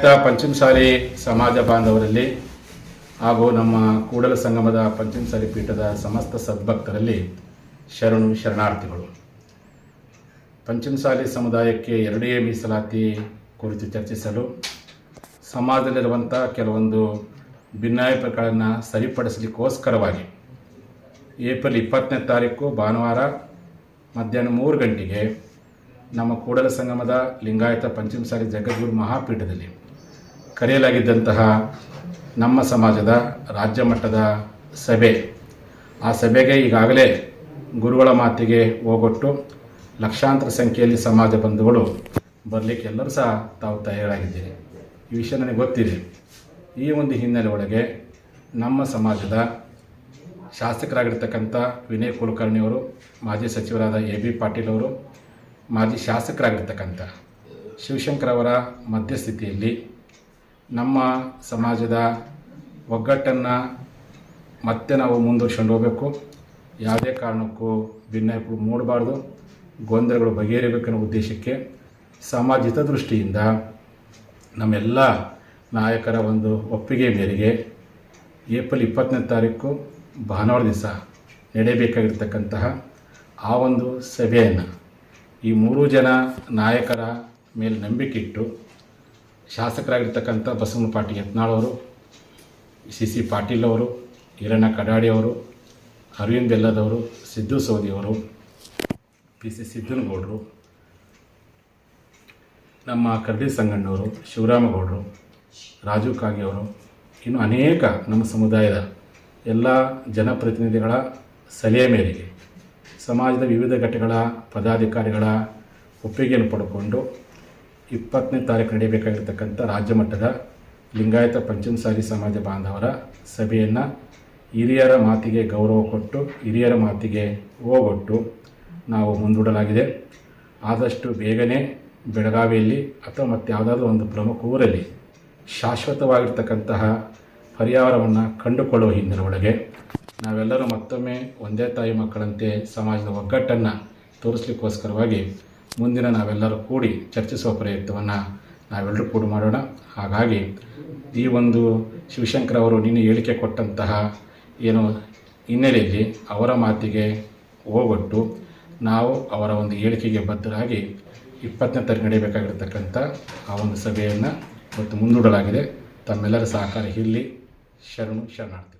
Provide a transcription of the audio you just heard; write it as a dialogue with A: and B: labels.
A: ಪಂಚಮಸಾಲಿ ಸಮಾಜ ಬಾಂಧವರಲ್ಲಿ ಹಾಗೂ ನಮ್ಮ ಕೂಡಲ ಸಂಗಮದ ಪಂಚಮಸಾಲಿ ಪೀಠದ ಸಮಸ್ತ ಸದ್ಭಕ್ತರಲ್ಲಿ ಶರಣು ಶರಣಾರ್ಥಿಗಳು. ಪಂಚಮಸಾಲಿ ಸಮುದಾಯಕ್ಕೆ ಎರಡೇ ಮೀಸಲಾತಿ ಕುರಿತು ಚರ್ಚಿಸಲು ಸಮಾಜದಲ್ಲಿರುವಂಥ ಕೆಲವೊಂದು ಭಿನ್ನಾಭಿಪ್ರಾಯಗಳನ್ನು ಸರಿಪಡಿಸಲಿಕ್ಕೋಸ್ಕರವಾಗಿ ಏಪ್ರಿಲ್ ಇಪ್ಪತ್ತನೇ ತಾರೀಕು ಭಾನುವಾರ ಮಧ್ಯಾಹ್ನ ಮೂರು ಗಂಟೆಗೆ ನಮ್ಮ ಕೂಡಲ ಸಂಗಮದ ಲಿಂಗಾಯತ ಪಂಚಮಸಾಲಿ ಜಗದ್ಗುರು ಮಹಾಪೀಠದಲ್ಲಿ ಕರೆಯಲಾಗಿದ್ದಂತಹ ನಮ್ಮ ಸಮಾಜದ ರಾಜ್ಯ ಮಟ್ಟದ ಸಭೆ. ಆ ಸಭೆಗೆ ಈಗಾಗಲೇ ಗುರುಗಳ ಮಾತಿಗೆ ಹೋಗೊಟ್ಟು ಲಕ್ಷಾಂತರ ಸಂಖ್ಯೆಯಲ್ಲಿ ಸಮಾಜ ಬಂಧುಗಳು ಬರಲಿಕ್ಕೆ ಎಲ್ಲರೂ ಸಹ ತಾವು ತಯಾರಾಗಿದ್ದೀರಿ. ಈ ವಿಷಯ ನನಗೆ ಗೊತ್ತಿದೆ. ಈ ಒಂದು ಹಿನ್ನೆಲೆ ಒಳಗೆ ನಮ್ಮ ಸಮಾಜದ ಶಾಸಕರಾಗಿರ್ತಕ್ಕಂಥ ವಿನಯ್ ಕುಲಕರ್ಣಿಯವರು, ಮಾಜಿ ಸಚಿವರಾದ ಎ ಬಿ ಪಾಟೀಲ್ ಅವರು, ಮಾಜಿ ಶಾಸಕರಾಗಿರ್ತಕ್ಕಂಥ ಶಿವಶಂಕರ್ ಅವರ ಮಧ್ಯಸ್ಥಿತಿಯಲ್ಲಿ ನಮ್ಮ ಸಮಾಜದ ಒಗ್ಗಟ್ಟನ್ನು ಮತ್ತೆ ನಾವು ಮುಂದುವರ್ಸ್ಕೊಂಡು ಹೋಗಬೇಕು. ಯಾವುದೇ ಕಾರಣಕ್ಕೂ ಭಿನ್ನಾಯಗಳು ಮೂಡಬಾರ್ದು. ಗೊಂದಲಗಳು ಬಗೆಹರಿಬೇಕನ್ನೋ ಉದ್ದೇಶಕ್ಕೆ ಸಮಾಜ ಹಿತದೃಷ್ಟಿಯಿಂದ ನಮ್ಮೆಲ್ಲ ನಾಯಕರ ಒಂದು ಒಪ್ಪಿಗೆ ಮೇರೆಗೆ ಏಪ್ರಿಲ್ ಇಪ್ಪತ್ತನೇ ತಾರೀಕು ಭಾನುವಾರ ದಿವಸ ನಡೆಯಬೇಕಾಗಿರ್ತಕ್ಕಂತಹ ಆ ಒಂದು ಸಭೆಯನ್ನು ಈ ಮೂರು ಜನ ನಾಯಕರ ಮೇಲೆ ನಂಬಿಕೆ ಇಟ್ಟು ಶಾಸಕರಾಗಿರ್ತಕ್ಕಂಥ ಬಸವನ ಪಾಟಿ ಯತ್ನಾಳ್ ಅವರು, ಸಿ ಸಿ ಪಾಟೀಲ್ ಅವರು, ಈರಣ್ಣ ಕಡಾಡಿ ಅವರು, ಅರವಿಂದ್ ಬೆಲ್ಲದವರು ಸಿದ್ದು ಸೌದಿಯವರು ಪಿ ಸಿ ಸಿದ್ದನಗೌಡರು ನಮ್ಮ ಕರಡಿ ಸಂಗಣ್ಣವರು ಶಿವರಾಮಗೌಡರು, ರಾಜು ಕಾಗೆ ಅವರು, ಇನ್ನು ಅನೇಕ ನಮ್ಮ ಸಮುದಾಯದ ಎಲ್ಲ ಜನಪ್ರತಿನಿಧಿಗಳ ಸಲಹೆ ಮೇರೆಗೆ ಸಮಾಜದ ವಿವಿಧ ಘಟಕಗಳ ಪದಾಧಿಕಾರಿಗಳ ಒಪ್ಪಿಗೆಯನ್ನು ಪಡ್ಕೊಂಡು ಇಪ್ಪತ್ತನೇ ತಾರೀಕು ನಡೆಯಬೇಕಾಗಿರ್ತಕ್ಕಂಥ ರಾಜ್ಯ ಮಟ್ಟದ ಲಿಂಗಾಯತ ಪಂಚಮಸಾಲಿ ಸಮಾಜ ಬಾಂಧವರ ಸಭೆಯನ್ನು ಹಿರಿಯರ ಮಾತಿಗೆ ಗೌರವ ಕೊಟ್ಟು, ಹಿರಿಯರ ಮಾತಿಗೆ ಹೋಗೊಟ್ಟು ನಾವು ಮುಂದೂಡಲಾಗಿದೆ. ಆದಷ್ಟು ಬೇಗನೆ ಬೆಳಗಾವಿಯಲ್ಲಿ ಅಥವಾ ಮತ್ತು ಯಾವುದಾದ್ರೂ ಒಂದು ಪ್ರಮುಖ ಊರಲ್ಲಿ ಶಾಶ್ವತವಾಗಿರ್ತಕ್ಕಂತಹ ಪರಿಹಾರವನ್ನು ಕಂಡುಕೊಳ್ಳುವ ಹಿನ್ನೆಲೆ ಒಳಗೆ ನಾವೆಲ್ಲರೂ ಮತ್ತೊಮ್ಮೆ ಒಂದೇ ತಾಯಿ ಮಕ್ಕಳಂತೆ ಸಮಾಜದ ಒಗ್ಗಟ್ಟನ್ನು ತೋರಿಸ್ಲಿಕ್ಕೋಸ್ಕರವಾಗಿ ಮುಂದಿನ ನಾವೆಲ್ಲರೂ ಕೂಡಿ ಚರ್ಚಿಸುವ ಪ್ರಯತ್ನವನ್ನು ನಾವೆಲ್ಲರೂ ಕೂಡ ಮಾಡೋಣ. ಹಾಗಾಗಿ ಈ ಒಂದು ಶಿವಶಂಕರ್ ಅವರು ನಿನ್ನೆ ಹೇಳಿಕೆ ಕೊಟ್ಟಂತಹ ಏನು ಹಿನ್ನೆಲೆಯಲ್ಲಿ ಅವರ ಮಾತಿಗೆ ಹೋಗೊಟ್ಟು ನಾವು ಅವರ ಒಂದು ಹೇಳಿಕೆಗೆ ಬದ್ಧರಾಗಿ ಇಪ್ಪತ್ತನೇ ತಾರೀಕು ನಡೆಯಬೇಕಾಗಿರ್ತಕ್ಕಂಥ ಆ ಒಂದು ಸಭೆಯನ್ನು ಇವತ್ತು ಮುಂದೂಡಲಾಗಿದೆ. ತಮ್ಮೆಲ್ಲರ ಸಹಕಾರ ಇಲ್ಲಿ ಶರಣು ಶರಣಾರ್ಥಿ